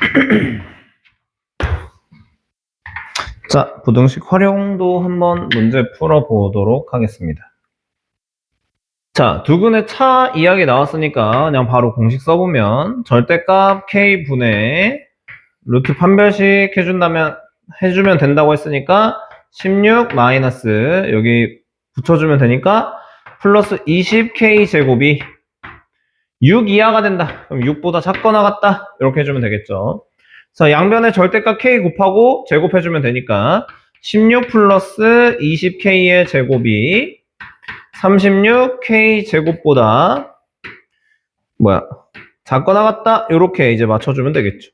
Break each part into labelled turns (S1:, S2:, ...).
S1: 자, 부등식 활용도 한번 문제 풀어보도록 하겠습니다. 자, 두근의 차 이야기 나왔으니까 그냥 바로 공식 써보면 절대값 k분의 루트 판별식 해준다면, 해주면 된다고 했으니까 16 마이너스 여기 붙여주면 되니까 플러스 20k 제곱이 6 이하가 된다. 그럼 6보다 작거나 같다. 이렇게 해주면 되겠죠. 자, 양변에 절대값 k 곱하고 제곱해주면 되니까 16 플러스 20k의 제곱이 36k 제곱보다 뭐야 작거나 같다 이렇게 이제 맞춰주면 되겠죠.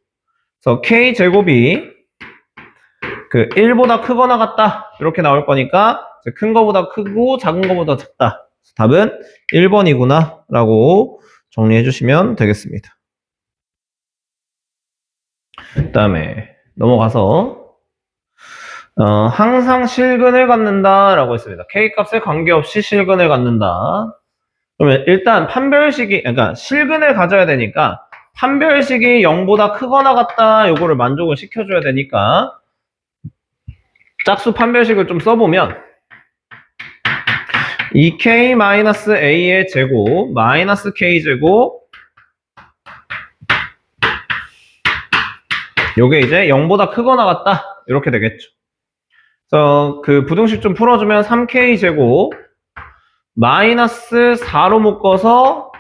S1: 그래서 k 제곱이 그 1보다 크거나 같다 이렇게 나올 거니까 큰 거보다 크고 작은 거보다 작다. 답은 1번이구나 라고 정리해 주시면 되겠습니다. 그 다음에 넘어가서 어, 항상 실근을 갖는다 라고 했습니다. K값에 관계없이 실근을 갖는다. 그러면 일단 판별식이 그러니까 실근을 가져야 되니까 판별식이 0보다 크거나 같다 요거를 만족을 시켜줘야 되니까 짝수 판별식을 좀 써보면 2k-a의 제곱 마이너스 k제곱 요게 이제 0보다 크거나 같다 이렇게 되겠죠. 그래서 그 부등식 좀 풀어주면 3k 제곱 마이너스 4로 묶어서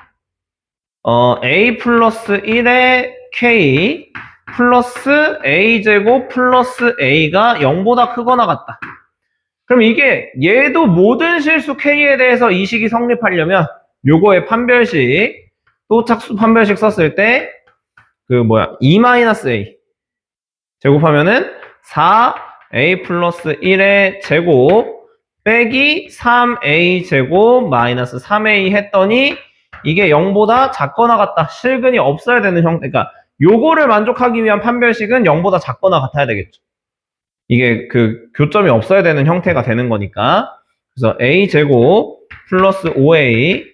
S1: 어, a 플러스 1의 k 플러스 a 제곱 플러스 a가 0보다 크거나 같다. 그럼 이게 얘도 모든 실수 k에 대해서 이 식이 성립하려면 요거의 판별식 또 착수 판별식 썼을 때 그 뭐야 2-a 제곱하면은 4a 플러스 1의 제곱 빼기 3a 제곱 마이너스 3a 했더니 이게 0보다 작거나 같다. 실근이 없어야 되는 형태. 그러니까 요거를 만족하기 위한 판별식은 0보다 작거나 같아야 되겠죠. 이게 그 교점이 없어야 되는 형태가 되는 거니까. 그래서 a 제곱 플러스 5a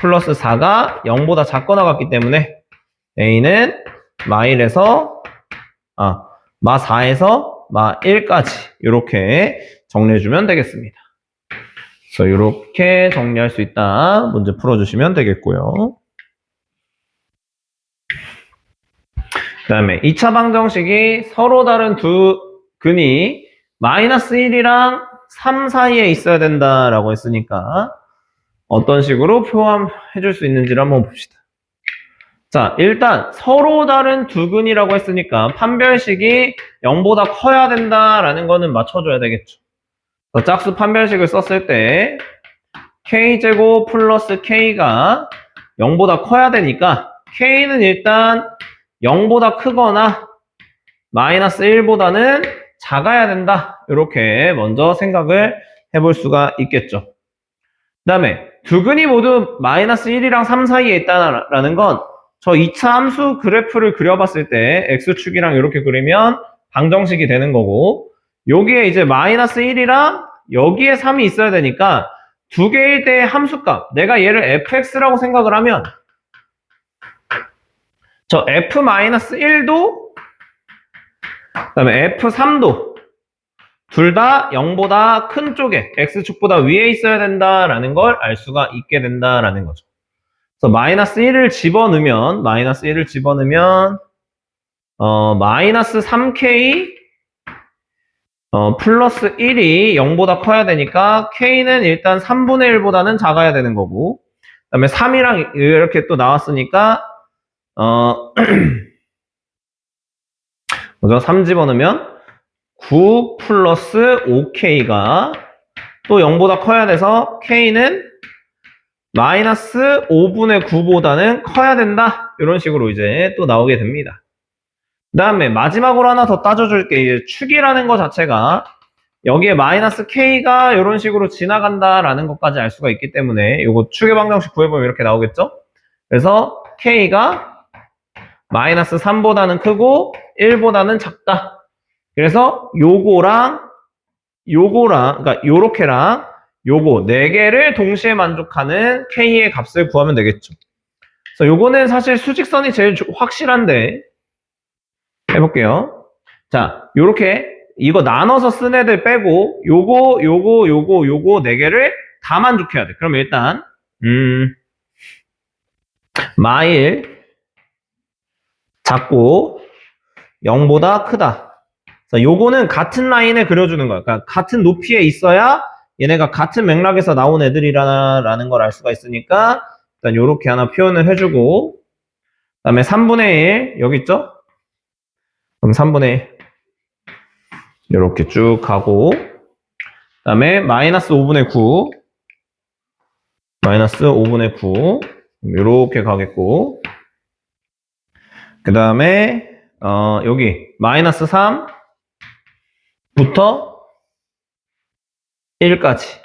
S1: 플러스 4가 0보다 작거나 같기 때문에 a는 마1에서 아, 마 4에서 마 1까지 이렇게 정리해주면 되겠습니다. 그래서 이렇게 정리할 수 있다. 문제 풀어주시면 되겠고요. 그 다음에 2차 방정식이 서로 다른 두 근이 마이너스 1이랑 3 사이에 있어야 된다라고 했으니까 어떤 식으로 표현해 줄 수 있는지를 한번 봅시다. 자, 일단 서로 다른 두 근이라고 했으니까 판별식이 0보다 커야 된다라는 거는 맞춰줘야 되겠죠. 짝수 판별식을 썼을 때 k제곱 플러스 k가 0보다 커야 되니까 k는 일단 0보다 크거나 마이너스 1보다는 작아야 된다. 이렇게 먼저 생각을 해볼 수가 있겠죠. 그 다음에 두 근이 모두 마이너스 1이랑 3 사이에 있다는 건 저 2차 함수 그래프를 그려봤을 때 x축이랑 이렇게 그리면 방정식이 되는 거고 여기에 이제 마이너스 1이랑 여기에 3이 있어야 되니까 두 개일 때의 함수값 내가 얘를 fx라고 생각을 하면 저 f-1도 그 다음에 f3도 둘 다 0보다 큰 쪽에 x축보다 위에 있어야 된다라는 걸 알 수가 있게 된다라는 거죠. 그래서 마이너스 1을 집어넣으면 마이너스 1을 집어넣으면 어, 마이너스 3k 어, 플러스 1이 0보다 커야 되니까 k는 일단 3분의 1보다는 작아야 되는 거고 그 다음에 3이랑 이렇게 또 나왔으니까 어, 먼저 3 집어넣으면 9 플러스 5k가 또 0보다 커야 돼서 k는 마이너스 5분의 9보다는 커야 된다. 이런 식으로 이제 또 나오게 됩니다. 그 다음에 마지막으로 하나 더 따져줄 게. 이제 축이라는 것 자체가 여기에 마이너스 k가 이런 식으로 지나간다라는 것까지 알 수가 있기 때문에 이거 축의 방정식 구해보면 이렇게 나오겠죠? 그래서 k가 마이너스 3보다는 크고 1보다는 작다. 그래서 요거랑 요거랑 그러니까 요렇게랑 요거 네 개를 동시에 만족하는 k의 값을 구하면 되겠죠. 그래서 요거는 사실 수직선이 제일 조- 확실한데 해볼게요. 자, 요렇게 이거 나눠서 쓴 애들 빼고 요거 요거 요거 요거 네 개를 다 만족해야 돼. 그럼 일단 음 마일 작고 0보다 크다. 자, 요거는 같은 라인에 그려주는 거야. 그러니까 같은 높이에 있어야 얘네가 같은 맥락에서 나온 애들이라는 걸 알 수가 있으니까 일단 요렇게 하나 표현을 해주고 그 다음에 3분의 1 여기 있죠? 그럼 3분의 1 이렇게 쭉 가고 그 다음에 마이너스 5분의 9 마이너스 5분의 9 이렇게 가겠고 그 다음에 어, 여기 마이너스 3부터 1까지.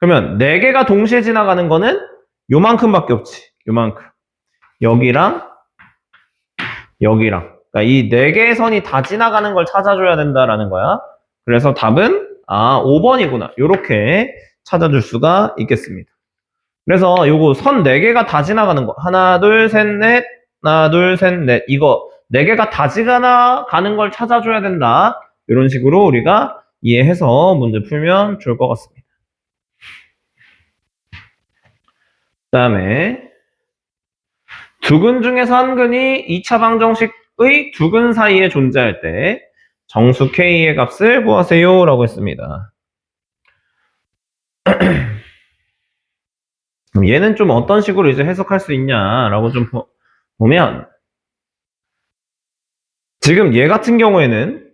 S1: 그러면 4개가 동시에 지나가는 거는 요만큼밖에 없지 요만큼. 여기랑 여기랑. 그러니까 이 4개의 선이 다 지나가는 걸 찾아줘야 된다라는 거야. 그래서 답은 아 5번이구나. 이렇게 찾아줄 수가 있겠습니다. 그래서 요거 선 4개가 다 지나가는 거. 하나 둘 셋 넷. 하나 둘 셋 넷. 이거 4개가 다 지나가는 걸 찾아줘야 된다 이런 식으로 우리가 이해해서 문제 풀면 좋을 것 같습니다 그 다음에 두근 중에서 한 근이 2차 방정식의 두 근 사이에 존재할 때 정수 k의 값을 구하세요 라고 했습니다. 얘는 좀 어떤 식으로 이제 해석할 수 있냐라고 좀 보- 보면 지금 얘 같은 경우에는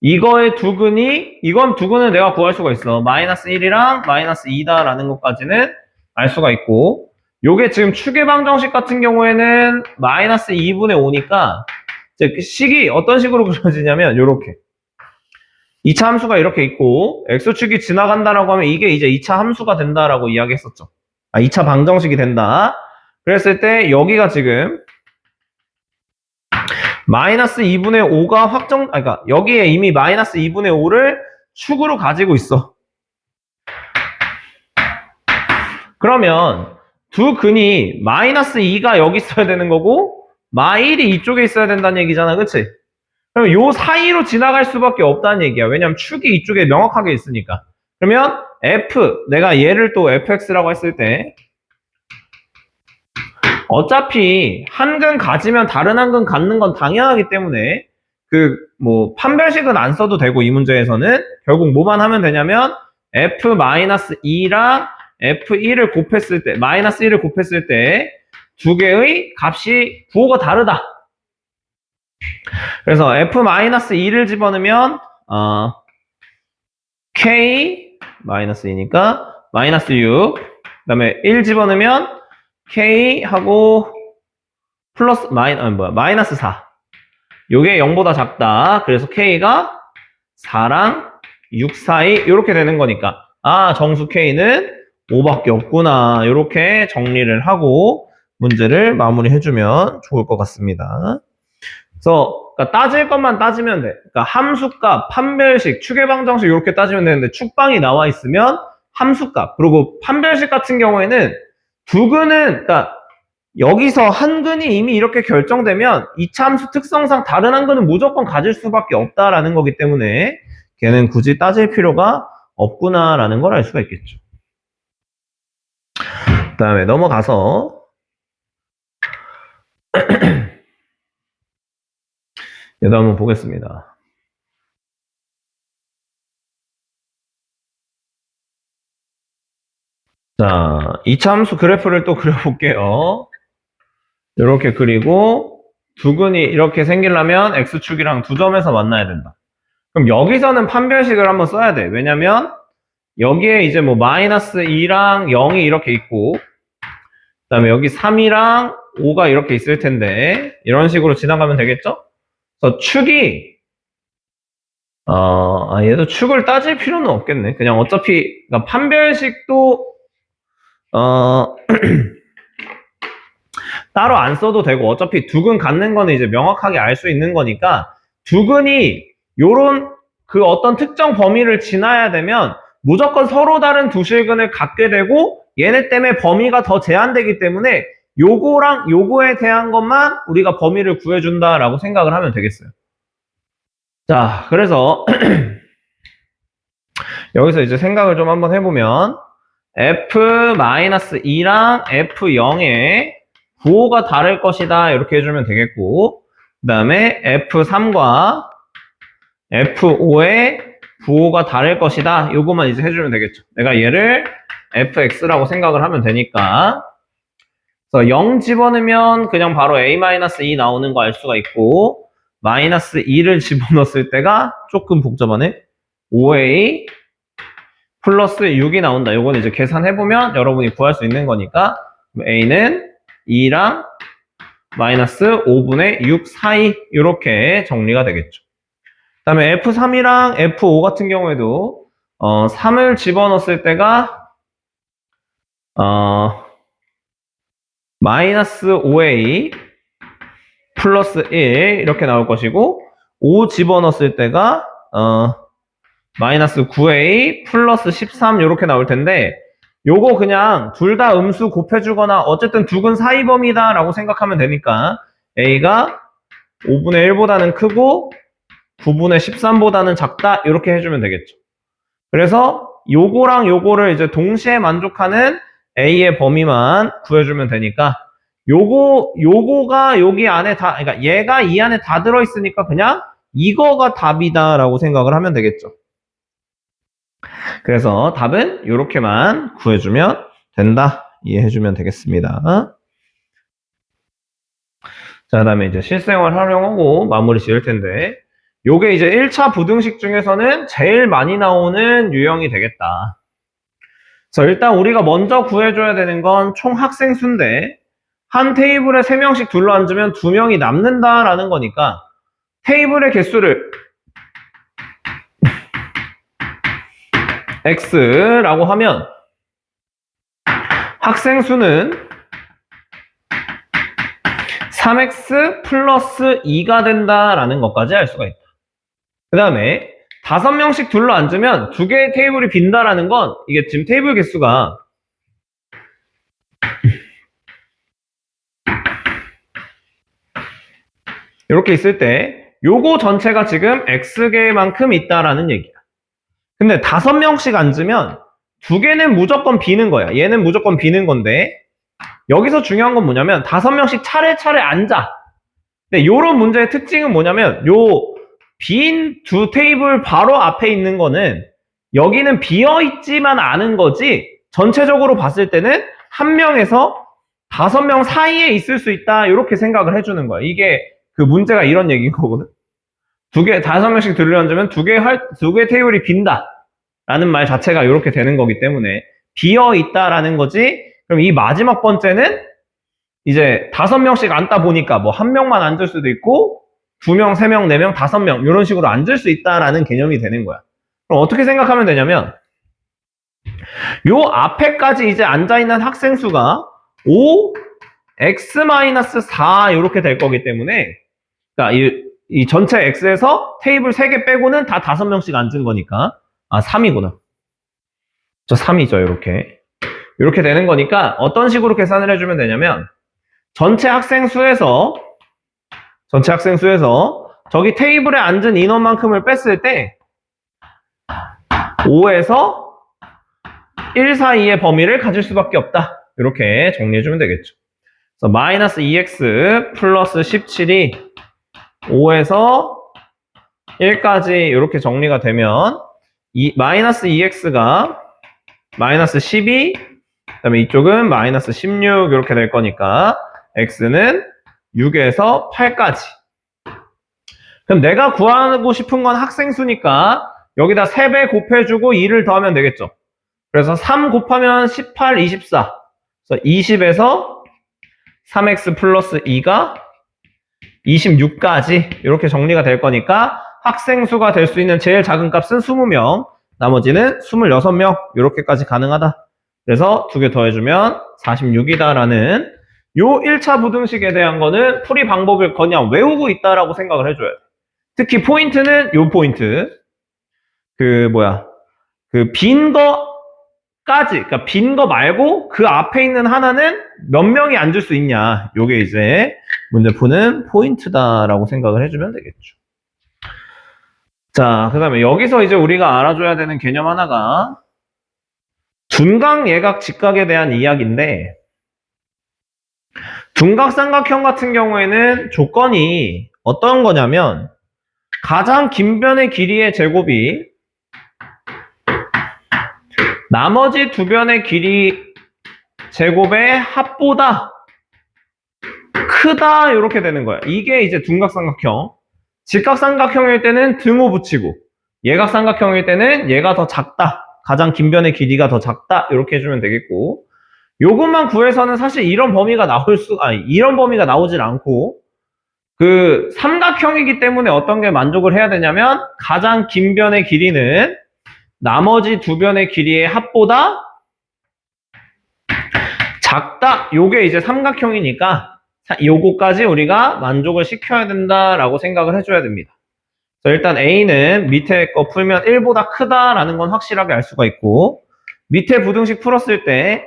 S1: 이거의 두근이 이건 두근을 내가 구할 수가 있어 마이너스 1이랑 마이너스 2다라는 것까지는 알 수가 있고 요게 지금 축의 방정식 같은 경우에는 마이너스 2분의 5니까 이제 그 식이 어떤 식으로 그려지냐면 요렇게 2차 함수가 이렇게 있고 x축이 지나간다라고 하면 이게 이제 2차 함수가 된다라고 이야기했었죠. 아 2차 방정식이 된다. 그랬을 때 여기가 지금 마이너스 2분의 5가 확정, 아, 그러니까 여기에 이미 마이너스 2분의 5를 축으로 가지고 있어. 그러면 두 근이 마이너스 2가 여기 있어야 되는 거고 마일이 이쪽에 있어야 된다는 얘기잖아 그치? 그럼 요 사이로 지나갈 수밖에 없다는 얘기야 왜냐면 축이 이쪽에 명확하게 있으니까 그러면 f 내가 얘를 또 fx라고 했을 때 어차피 한근 가지면 다른 한근 갖는 건 당연하기 때문에 그 뭐 판별식은 안 써도 되고 이 문제에서는 결국 뭐만 하면 되냐면 f-2랑 f1을 곱했을 때, 마이너스 1을 곱했을 때 두 개의 값이 부호가 다르다. 그래서 f-2를 집어넣으면 어, k 마이너스 2니까 마이너스 6 그다음에 1 집어넣으면 k 하고 플러스 마이 아니 뭐야 마이너스 4 요게 0보다 작다. 그래서 k가 4랑 6 사이 이렇게 되는 거니까 아 정수 k는 5밖에 없구나. 이렇게 정리를 하고 문제를 마무리해주면 좋을 것 같습니다. 그래서 그러니까 따질 것만 따지면 돼. 그러니까 함수값, 판별식, 추계방정식 이렇게 따지면 되는데 축방이 나와 있으면 함수값 그리고 판별식 같은 경우에는 두 근은 그러니까 여기서 한 근이 이미 이렇게 결정되면 이차 함수 특성상 다른 한 근은 무조건 가질 수밖에 없다라는 거기 때문에 걔는 굳이 따질 필요가 없구나라는 걸 알 수가 있겠죠. 그 다음에 넘어가서 얘도 한번 보겠습니다. 자, 이차 함수 그래프를 또 그려볼게요. 이렇게 그리고 두근이 이렇게 생기려면 x축이랑 두 점에서 만나야 된다. 그럼 여기서는 판별식을 한번 써야 돼. 왜냐면 여기에 이제 뭐 마이너스 2랑 0이 이렇게 있고 그 다음에 여기 3이랑 5가 이렇게 있을 텐데 이런 식으로 지나가면 되겠죠? 그래서 축이 어, 아, 얘도 축을 따질 필요는 없겠네. 그냥 어차피 그러니까 판별식도 어 따로 안 써도 되고 어차피 두근 갖는 거는 이제 명확하게 알 수 있는 거니까 두근이 요런 그 어떤 특정 범위를 지나야 되면 무조건 서로 다른 두 실근을 갖게 되고 얘네 때문에 범위가 더 제한되기 때문에 요거랑 요거에 대한 것만 우리가 범위를 구해준다라고 생각을 하면 되겠어요. 자, 그래서 여기서 이제 생각을 좀 한번 해보면 f-2랑 f0의 부호가 다를 것이다. 이렇게 해주면 되겠고 그 다음에 f3과 f5의 부호가 다를 것이다. 요거만 이제 해주면 되겠죠. 내가 얘를 fx라고 생각을 하면 되니까. 그래서 0 집어넣으면 그냥 바로 a-2 나오는 거 알 수가 있고 마이너스 2를 집어넣었을 때가 조금 복잡하네. 5a 플러스 6이 나온다. 요건 이제 계산해보면 여러분이 구할 수 있는 거니까 a는 2랑 마이너스 5분의 6 사이 이렇게 정리가 되겠죠. 그 다음에 F3이랑 F5 같은 경우에도 어, 3을 집어넣었을 때가 어, 마이너스 5a 플러스 1 이렇게 나올 것이고 5 집어넣었을 때가 어, 마이너스 9a 플러스 13 이렇게 나올 텐데 요거 그냥 둘 다 음수 곱해주거나 어쨌든 두근 사이 범위다 라고 생각하면 되니까 a가 5분의 1보다는 크고 9분의 13보다는 작다 이렇게 해주면 되겠죠. 그래서 요거랑 요거를 이제 동시에 만족하는 a의 범위만 구해주면 되니까 요거 요거가 여기 안에 다 그러니까 얘가 이 안에 다 들어있으니까 그냥 이거가 답이다 라고 생각을 하면 되겠죠 그래서 답은 이렇게만 구해주면 된다. 이해해주면 되겠습니다. 자, 그 다음에 이제 실생활 활용하고 마무리 지을 텐데, 요게 이제 1차 부등식 중에서는 제일 많이 나오는 유형이 되겠다. 그래서 일단 우리가 먼저 구해줘야 되는 건 총 학생 수인데, 한 테이블에 3명씩 둘러 앉으면 2명이 남는다라는 거니까, 테이블의 개수를 x라고 하면 학생 수는 3x 플러스 2가 된다라는 것까지 알 수가 있다. 그 다음에 다섯 명씩 둘러 앉으면 두 개의 테이블이 빈다라는 건 이게 지금 테이블 개수가 이렇게 있을 때 요거 전체가 지금 x개만큼 있다라는 얘기야. 근데 다섯 명씩 앉으면 두 개는 무조건 비는 거야. 얘는 무조건 비는 건데 여기서 중요한 건 뭐냐면 다섯 명씩 차례차례 앉아. 근데 요런 문제의 특징은 뭐냐면 요 빈 두 테이블 바로 앞에 있는 거는 여기는 비어 있지만 않은 거지 전체적으로 봤을 때는 한 명에서 다섯 명 사이에 있을 수 있다 이렇게 생각을 해주는 거야. 이게 그 문제가 이런 얘기인 거거든. 두 개, 다섯 명씩 들려앉으면 두 개, 할, 두 개 테이블이 빈다. 라는 말 자체가 이렇게 되는 거기 때문에 비어 있다라는 거지. 그럼 이 마지막 번째는 이제 다섯 명씩 앉다 보니까 뭐 한 명만 앉을 수도 있고 두 명, 세 명, 네 명, 다섯 명 이런 식으로 앉을 수 있다라는 개념이 되는 거야. 그럼 어떻게 생각하면 되냐면 요 앞에까지 이제 앉아 있는 학생 수가 5 x-4 이렇게 될 거기 때문에 그러니까 이, 이 전체 x에서 테이블 3개 빼고는 다 5명씩 앉은 거니까. 아 3이구나. 저 3이죠 이렇게. 이렇게 되는 거니까 어떤 식으로 계산을 해주면 되냐면 전체 학생 수에서 전체 학생 수에서 저기 테이블에 앉은 인원만큼을 뺐을 때 5에서 1 사이의 범위를 가질 수밖에 없다. 이렇게 정리해주면 되겠죠. 그래서 마이너스 2x 플러스 17이 5에서 1까지 이렇게 정리가 되면 이 마이너스 2x가 마이너스 12 그다음에 이쪽은 마이너스 16 이렇게 될 거니까 x는 6에서 8까지. 그럼 내가 구하고 싶은 건 학생 수니까 여기다 3배 곱해주고 2를 더하면 되겠죠. 그래서 3 곱하면 18, 24 그래서 20에서 3x 플러스 2가 26까지 이렇게 정리가 될 거니까 학생 수가 될 수 있는 제일 작은 값은 20명, 나머지는 26명 이렇게까지 가능하다. 그래서 두 개 더해주면 46이다라는 요 1차 부등식에 대한 거는 풀이 방법을 그냥 외우고 있다라고 생각을 해줘야 돼. 특히 포인트는 요 포인트. 그 뭐야 그 빈 거 그러니까 빈 거 말고 그 앞에 있는 하나는 몇 명이 앉을 수 있냐. 요게 이제 문제 푸는 포인트다라고 생각을 해주면 되겠죠. 자, 그 다음에 여기서 이제 우리가 알아줘야 되는 개념 하나가 둔각, 예각, 직각에 대한 이야기인데 둔각, 삼각형 같은 경우에는 조건이 어떤 거냐면 가장 긴 변의 길이의 제곱이 나머지 두 변의 길이 제곱의 합보다 크다 이렇게 되는 거야. 이게 이제 둔각삼각형. 직각삼각형일 때는 등호 붙이고 예각삼각형일 때는 얘가 더 작다. 가장 긴 변의 길이가 더 작다. 이렇게 해주면 되겠고 요것만 구해서는 사실 이런 범위가 나올 수 아니 이런 범위가 나오질 않고 그 삼각형이기 때문에 어떤 게 만족을 해야 되냐면 가장 긴 변의 길이는 나머지 두 변의 길이의 합보다 작다. 요게 이제 삼각형이니까 자, 요거까지 우리가 만족을 시켜야 된다라고 생각을 해줘야 됩니다. 그래서 일단 A는 밑에 거 풀면 1보다 크다라는 건 확실하게 알 수가 있고 밑에 부등식 풀었을 때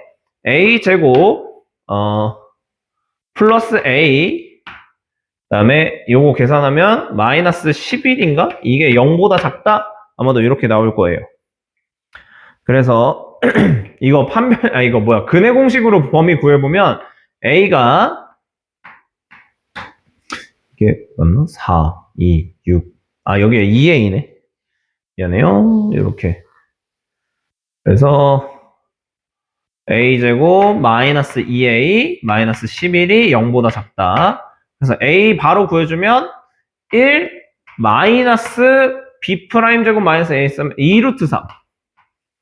S1: A 제곱 어 플러스 A 그다음에 요거 계산하면 마이너스 11인가? 이게 0보다 작다? 아마도 이렇게 나올 거예요. 그래서 이거 판별 아 이거 뭐야? 근해 공식으로 범위 구해보면 a가 이게 맞나? 4 2 6 아 여기에 2a네. 미안해요. 이렇게. 그래서 a 제곱 마이너스 2a 마이너스 11이 0보다 작다. 그래서 a 바로 구해주면 1 마이너스 b 프라임 제곱 마이너스 a 쓰면 2루트 3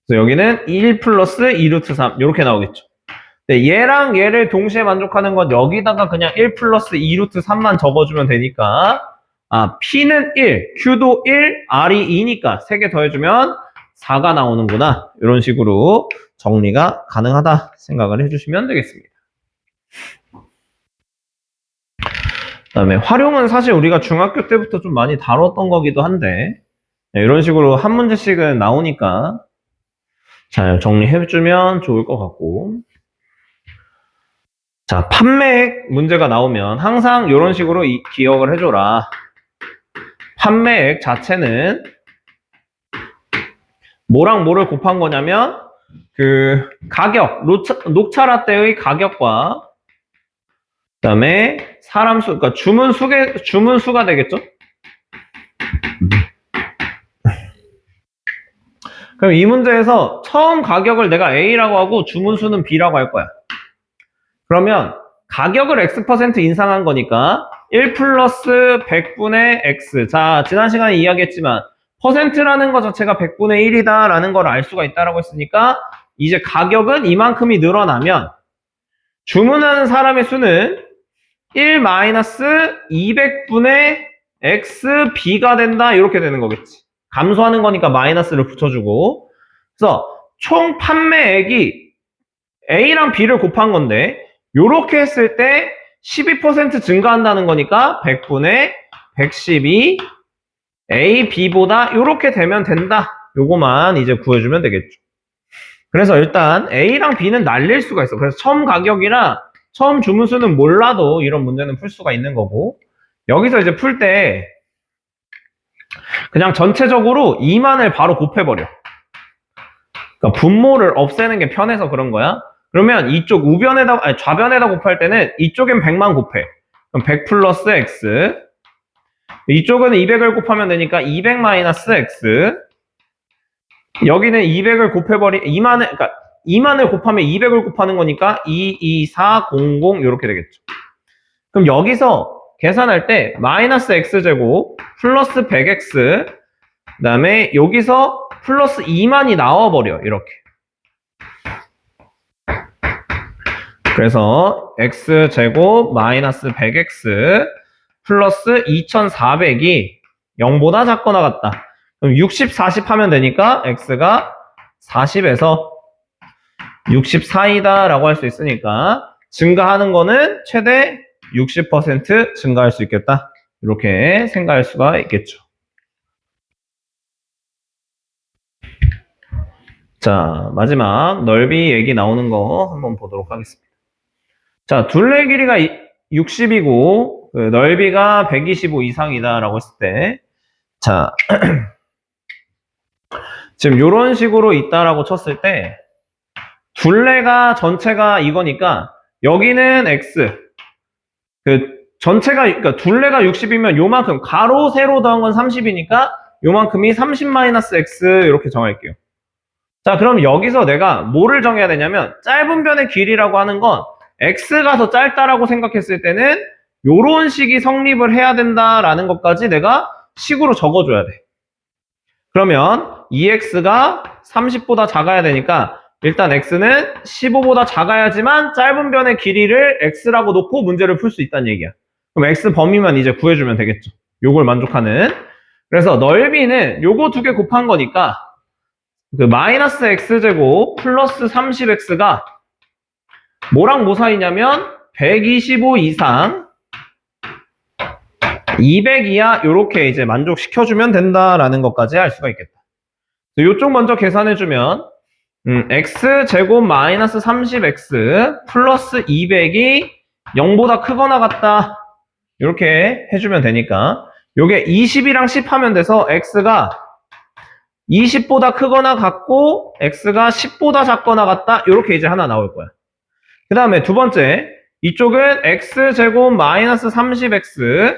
S1: 그래서 여기는 1 플러스 2루트 3 이렇게 나오겠죠. 네, 얘랑 얘를 동시에 만족하는 건 여기다가 그냥 1 플러스 2루트 3만 적어주면 되니까 아 P는 1, Q도 1, R이 2니까 3개 더해주면 4가 나오는구나 이런 식으로 정리가 가능하다 생각을 해주시면 되겠습니다. 그 다음에 활용은 사실 우리가 중학교 때부터 좀 많이 다뤘던 거기도 한데 네, 이런 식으로 한 문제씩은 나오니까 잘 정리해주면 좋을 것 같고. 자, 판매액 문제가 나오면 항상 이런 식으로 이- 기억을 해줘라. 판매액 자체는 뭐랑 뭐를 곱한 거냐면 그 가격, 녹차, 녹차 라떼의 가격과 그다음에 사람 수, 그러니까 주문 수개 주문 수가 되겠죠? 그럼 이 문제에서 처음 가격을 내가 A라고 하고 주문수는 B라고 할 거야. 그러면 가격을 X% 인상한 거니까 1 플러스 100분의 X. 자, 지난 시간에 이야기했지만 퍼센트라는 것 자체가 100분의 1이다 라는 걸 알 수가 있다라고 했으니까 이제 가격은 이만큼이 늘어나면 주문하는 사람의 수는 1 마이너스 200분의 X B가 된다 이렇게 되는 거겠지. 감소하는 거니까 마이너스를 붙여주고 그래서 총 판매액이 A랑 B를 곱한 건데 요렇게 했을 때 12% 증가한다는 거니까 100분의 112 A, B보다 요렇게 되면 된다. 요거만 이제 구해주면 되겠죠. 그래서 일단 A랑 B는 날릴 수가 있어. 그래서 처음 가격이라 처음 주문수는 몰라도 이런 문제는 풀 수가 있는 거고 여기서 이제 풀때 그냥 전체적으로 2만을 바로 곱해버려. 그러니까 분모를 없애는 게 편해서 그런 거야. 그러면 이쪽 우변에다, 아니 좌변에다 곱할 때는 이쪽엔 100만 곱해. 그럼 100 플러스 x. 이쪽은 200을 곱하면 되니까 200 마이너스 x. 여기는 200을 곱해버리, 2만을, 그러니까 2만을 곱하면 200을 곱하는 거니까 2, 2, 4, 0, 0 이렇게 되겠죠. 그럼 여기서 계산할 때 마이너스 x제곱 플러스 100x 그 다음에 여기서 플러스 2만이 나와버려 이렇게. 그래서 x제곱 마이너스 100x 플러스 2400이 0보다 작거나 같다. 그럼 60, 40 하면 되니까 x가 40에서 64이다 라고 할 수 있으니까 증가하는 거는 최대 60% 증가할 수 있겠다. 이렇게 생각할 수가 있겠죠. 자, 마지막 넓이 얘기 나오는 거 한번 보도록 하겠습니다. 자, 둘레 길이가 60이고 그 넓이가 125 이상이다라고 했을 때 자, 지금 이런 식으로 있다라고 쳤을 때 둘레가 전체가 이거니까 여기는 x 그 전체가 그러니까 둘레가 60이면 요만큼 가로 세로 더한 건 30이니까 요만큼이 30 마이너스 x 이렇게 정할게요. 자, 그럼 여기서 내가 뭐를 정해야 되냐면 짧은 변의 길이라고 하는 건 x가 더 짧다라고 생각했을 때는 요런 식이 성립을 해야 된다라는 것까지 내가 식으로 적어줘야 돼. 그러면 2x가 30보다 작아야 되니까 일단 x는 15보다 작아야지만 짧은 변의 길이를 x라고 놓고 문제를 풀 수 있다는 얘기야. 그럼 x 범위만 이제 구해주면 되겠죠. 요걸 만족하는. 그래서 넓이는 요거 두 개 곱한 거니까 그 마이너스 x제곱 플러스 30x가 뭐랑 뭐 사이냐면 125 이상 200 이하 요렇게 이제 만족시켜주면 된다라는 것까지 알 수가 있겠다. 요쪽 먼저 계산해주면 음, x제곱 마이너스 30x 플러스 200이 0보다 크거나 같다. 이렇게 해주면 되니까 요게 20이랑 10 하면 돼서 x가 20보다 크거나 같고 x가 10보다 작거나 같다. 이렇게 이제 하나 나올 거야. 그 다음에 두 번째 이쪽은 x제곱 마이너스 30x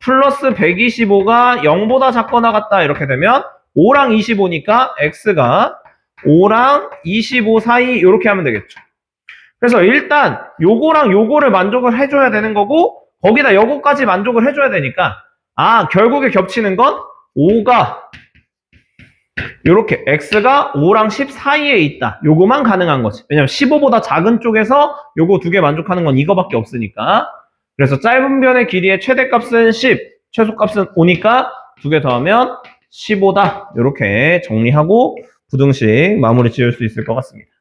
S1: 플러스 125가 0보다 작거나 같다. 이렇게 되면 5랑 25니까 x가 5랑 25 사이 이렇게 하면 되겠죠. 그래서 일단 요거랑 요거를 만족을 해줘야 되는 거고 거기다 요거까지 만족을 해줘야 되니까 아 결국에 겹치는 건 5가 요렇게 x가 5랑 10 사이에 있다. 요거만 가능한 거지. 왜냐면 15보다 작은 쪽에서 요거 두 개 만족하는 건 이거밖에 없으니까. 그래서 짧은 변의 길이의 최대값은 10, 최소값은 5니까 두 개 더하면 15다. 요렇게 정리하고 부등식 마무리 지을 수 있을 것 같습니다.